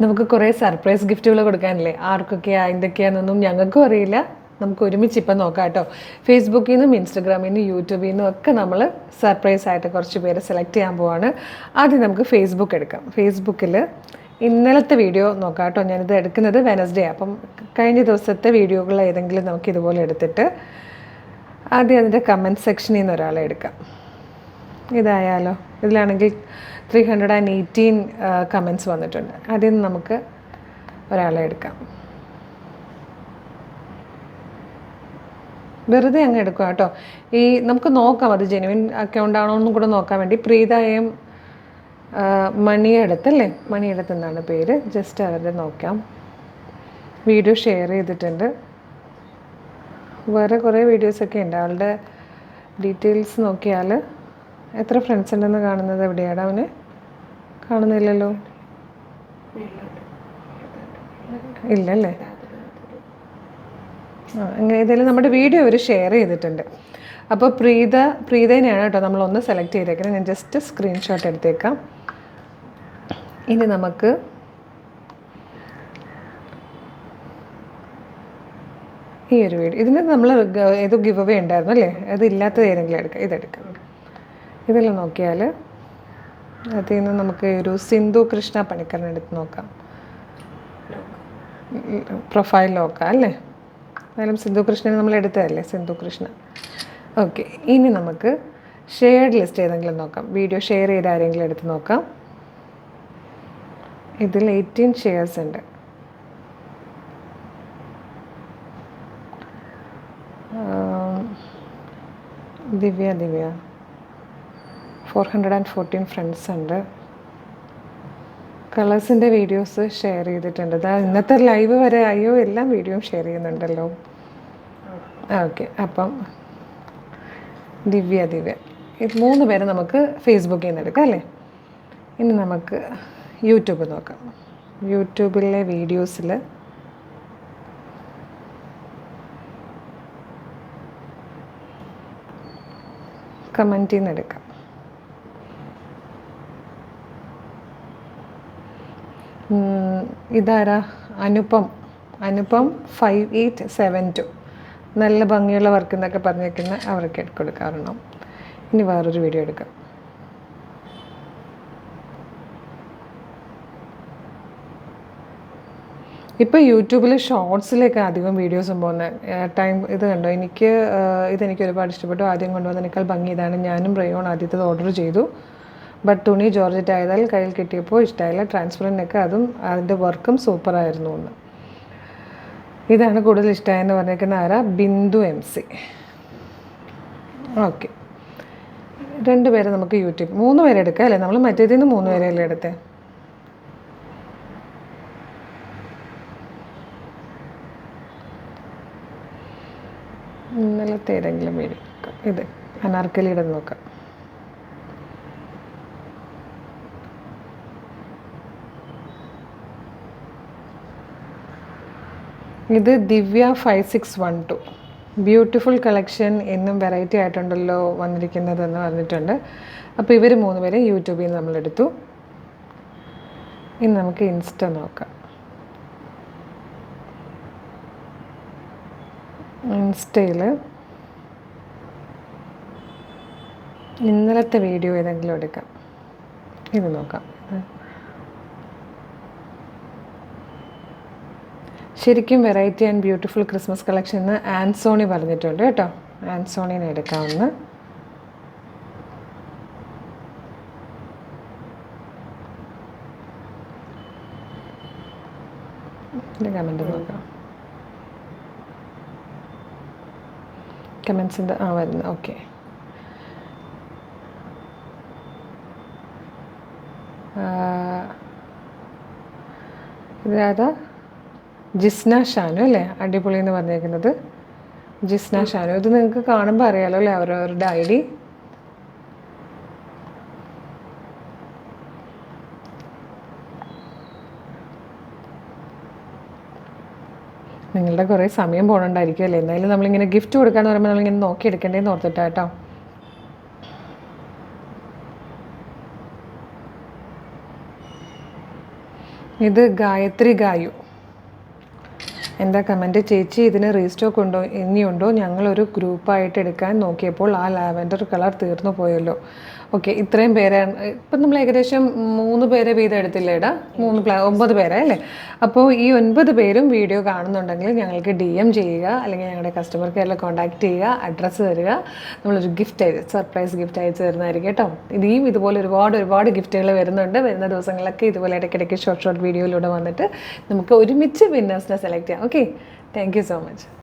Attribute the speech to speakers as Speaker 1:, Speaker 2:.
Speaker 1: നമുക്ക് കുറേ സർപ്രൈസ് ഗിഫ്റ്റുകൾ കൊടുക്കാനില്ലേ? ആർക്കൊക്കെയാ എന്തൊക്കെയാണെന്നൊന്നും ഞങ്ങൾക്കും അറിയില്ല. നമുക്ക് ഒരുമിച്ച് ഇപ്പം നോക്കാം കേട്ടോ. ഫേസ്ബുക്കിൽ നിന്നും ഇൻസ്റ്റഗ്രാമിൽ നിന്നും യൂട്യൂബിൽ നിന്നും ഒക്കെ നമ്മൾ സർപ്രൈസ് ആയിട്ട് കുറച്ച് പേര് സെലക്ട് ചെയ്യാൻ പോവാണ്. ആദ്യം നമുക്ക് ഫേസ്ബുക്ക് എടുക്കാം. ഫേസ്ബുക്കിൽ ഇന്നലത്തെ വീഡിയോ നോക്കാം കേട്ടോ. ഞാനിത് എടുക്കുന്നത് വെനസ്ഡേ അപ്പം കഴിഞ്ഞ ദിവസത്തെ വീഡിയോകൾ ഏതെങ്കിലും നമുക്ക് ഇതുപോലെ എടുത്തിട്ട് ആദ്യം അതിന്റെ കമന്റ് സെക്ഷനിൽ നിന്ന് ഒരാളെ എടുക്കാം. ഇതായാലോ? ഇതിലാണെങ്കിൽ three hundred and eighteen comments വന്നിട്ടുണ്ട്. അതിൽ നിന്ന് നമുക്ക് ഒരാളെ എടുക്കാം. വെറുതെ അങ്ങ് എടുക്കുക കേട്ടോ. ഈ നമുക്ക് നോക്കാം അത് ജെനുവിൻ അക്കൗണ്ട് ആണോ എന്നും കൂടെ നോക്കാൻ വേണ്ടി. പ്രീതയും മണിയടത്തല്ലേ മണിയെടുത്ത് എന്നാണ് പേര്. ജസ്റ്റ് അവരുടെ നോക്കാം. വീഡിയോ ഷെയർ ചെയ്തിട്ടുണ്ട്. വേറെ കുറേ വീഡിയോസൊക്കെ ഉണ്ട്. അവളുടെ ഡീറ്റെയിൽസ് നോക്കിയാൽ എത്ര ഫ്രണ്ട്സ് ഉണ്ടെന്ന് കാണുന്നത് എവിടെയാണ് അവന്? കാണുന്നില്ലല്ലോ. ഇല്ലല്ലേ? ആ അങ്ങനെ ഏതായാലും നമ്മുടെ വീഡിയോ അവർ ഷെയർ ചെയ്തിട്ടുണ്ട്. അപ്പോൾ പ്രീത പ്രീതേനെയാണ് കേട്ടോ നമ്മളൊന്ന് സെലക്ട് ചെയ്തേക്കുന്നത്. ഞാൻ ജസ്റ്റ് സ്ക്രീൻഷോട്ട് എടുത്തേക്കാം. ഇനി നമുക്ക് ഈ ഒരു വീഡിയോ ഇതിന് നമ്മൾ ഏതോ ഗിവ് അവേ ഉണ്ടായിരുന്നു അല്ലേ? അത് ഇല്ലാത്തത് ഏതെങ്കിലും എടുക്കാം. ഇതെടുക്കാം. ഇതെല്ലാം നോക്കിയാൽ അതിൽ നിന്ന് നമുക്ക് ഒരു സിന്ധു കൃഷ്ണ പണിക്കറിനെ എടുത്ത് നോക്കാം. പ്രൊഫൈൽ നോക്കാം അല്ലേ? എന്നാലും സിന്ധു കൃഷ്ണനെ നമ്മൾ എടുത്തതല്ലേ? സിന്ധു കൃഷ്ണ. ഓക്കെ ഇനി നമുക്ക് ഷെയർഡ് ലിസ്റ്റ് ഏതെങ്കിലും നോക്കാം. വീഡിയോ ഷെയർ ചെയ്ത് ആരെങ്കിലും എടുത്ത് നോക്കാം. ഇതിൽ എയ്റ്റീൻ ഷെയർസ് ഉണ്ട്. Divya Divya. Four hundred and fourteen friends ഉണ്ട്. കളേഴ്സിന്റെ വീഡിയോസ് ഷെയർ ചെയ്തിട്ടുണ്ട്. അതാ ഇന്നത്തെ ലൈവ് വരെ അയ്യോ എല്ലാം വീഡിയോയും ഷെയർ ചെയ്യുന്നുണ്ടല്ലോ. ഓക്കെ അപ്പം ദിവ്യ ദിവ്യ. ഇത് മൂന്ന് പേരെ നമുക്ക് ഫേസ്ബുക്കിൽ നിന്ന് എടുക്കാം അല്ലേ? ഇനി നമുക്ക് യൂട്യൂബ് നോക്കാം. യൂട്യൂബിലെ വീഡിയോസിൽ കമന്റിൽ നിന്ന് എടുക്കാം. ഇതാരാ? Anupam. Anupam five eight seven two നല്ല ഭംഗിയുള്ള വർക്ക് എന്നൊക്കെ പറഞ്ഞേക്കുന്ന അവർക്ക് എടുത്ത് കൊടുക്കാറുണ്ടോ ഇനി വേറൊരു വീഡിയോ എടുക്കാം. ഇപ്പോൾ യൂട്യൂബിൽ ഷോർട്സിലേക്ക് അധികം വീഡിയോസും പോകുന്നത് ടൈം ഇത് കണ്ടോ? എനിക്ക് ഇതെനിക്ക് ഒരുപാട് ഇഷ്ടപ്പെട്ടു. ആദ്യം കൊണ്ടുവന്നതിനേക്കാൾ ഭംഗി ഇതാണ്. ഞാനും റയോൺ ആദ്യത്തേത് ഓർഡർ ചെയ്തു. ബട്ട് തുണി ജോർജറ്റ് ആയതാൽ കയ്യിൽ കിട്ടിയപ്പോൾ ഇഷ്ടമായില്ല ട്രാൻസ്പെറന്റൊക്കെ അതും അതിന്റെ വർക്കും സൂപ്പറായിരുന്നു എന്ന്. ഇതാണ് കൂടുതൽ ഇഷ്ടമായെന്ന് പറഞ്ഞേക്കുന്ന ആരാ? ബിന്ദു എം സി ഓക്കെ രണ്ട് പേരെ നമുക്ക് യൂട്യൂബ് മൂന്ന് പേരെ എടുക്കാം അല്ലേ? നമ്മൾ മറ്റേതിൽ നിന്ന് മൂന്ന് പേരെയല്ലേ എടുത്തേ? ഇന്നലത്തെ ഏതെങ്കിലും വീഡിയോ ഇത് അനാർക്കലിയുടെ നോക്കാം. ഇത് Divya five six one two. Beautiful collection എന്നും വെറൈറ്റി ആയിട്ടുണ്ടല്ലോ വന്നിരിക്കുന്നതെന്ന് പറഞ്ഞിട്ടുണ്ട്. അപ്പോൾ ഇവർ മൂന്ന് പേരെ യൂട്യൂബിൽ നിന്ന് നമ്മളെടുത്തു ഇനി നമുക്ക് ഇൻസ്റ്റ നോക്കാം. ഇൻസ്റ്റയിൽ ഇന്നലത്തെ വീഡിയോ ഏതെങ്കിലും എടുക്കാം. ഇത് നോക്കാം. ശരിക്കും variety and beautiful Christmas collection എന്ന് ആൻസോണി പറഞ്ഞിട്ടുണ്ട് കേട്ടോ. ആൻസോണിനെ എടുക്കാവുന്ന. കമന്റ് നോക്കാം. കമൻസിന്റെ ആ വരുന്നു. ഓക്കെ ഇതാ ജിസ്ന ഷാനു അല്ലേ? അടിപൊളി എന്ന് പറഞ്ഞേക്കുന്നത്. ജിസ്ന ഷാനു. ഇത് നിങ്ങൾക്ക് കാണുമ്പോൾ അറിയാലോ അല്ലേ അവരവരുടെ ഐ ഡി? നിങ്ങളുടെ കുറേ സമയം പോകണുണ്ടായിരിക്കും അല്ലേ? എന്തായാലും നമ്മളിങ്ങനെ ഗിഫ്റ്റ് കൊടുക്കാന്ന് പറയുമ്പോൾ നമ്മളിങ്ങനെ നോക്കി എടുക്കേണ്ടതെന്ന് ഓർത്തിട്ടാ കേട്ടോ. ഇത് ഗായത്രി ഗായു. എന്താ കമന്റ് ചേച്ചി ഇതിന് റീസ്റ്റോക്ക് ഉണ്ടോ? ഇനിയുണ്ടോ? ഞങ്ങളൊരു ഗ്രൂപ്പായിട്ട് എടുക്കാൻ നോക്കിയപ്പോൾ ആ ലാവൻഡർ കളർ തീർന്നു പോയല്ലോ. ഓക്കെ ഇത്രയും പേരാണ്. ഇപ്പം നമ്മൾ ഏകദേശം മൂന്ന് പേരെ വീതം എടുത്തില്ലേ ഇടാ മൂന്ന് പ്ലാ ഒമ്പത് പേരെ അല്ലേ? അപ്പോൾ ഈ ഒൻപത് പേരും വീഡിയോ കാണുന്നുണ്ടെങ്കിൽ ഞങ്ങൾക്ക് ഡി എം ചെയ്യുക അല്ലെങ്കിൽ ഞങ്ങളുടെ കസ്റ്റമർ കെയറിൽ കോൺടാക്ട് ചെയ്യുക അഡ്രസ്സ് തരിക. നമ്മളൊരു ഗിഫ്റ്റ് സർപ്രൈസ് ഗിഫ്റ്റ് അയച്ചു തരുന്നതായിരിക്കും കേട്ടോ. ഇനിയും ഇതുപോലെ ഒരുപാട് ഒരുപാട് ഗിഫ്റ്റുകൾ വരുന്നുണ്ട്. വരുന്ന ദിവസങ്ങളിലൊക്കെ ഇതുപോലെ ഇടയ്ക്കിടയ്ക്ക് ഷോർട്ട് ഷോർട്ട് വീഡിയോയിലൂടെ വന്നിട്ട് നമുക്ക് ഒരുമിച്ച് വിന്നേഴ്സിനെ സെലക്ട് ചെയ്യാം. Okay thank so much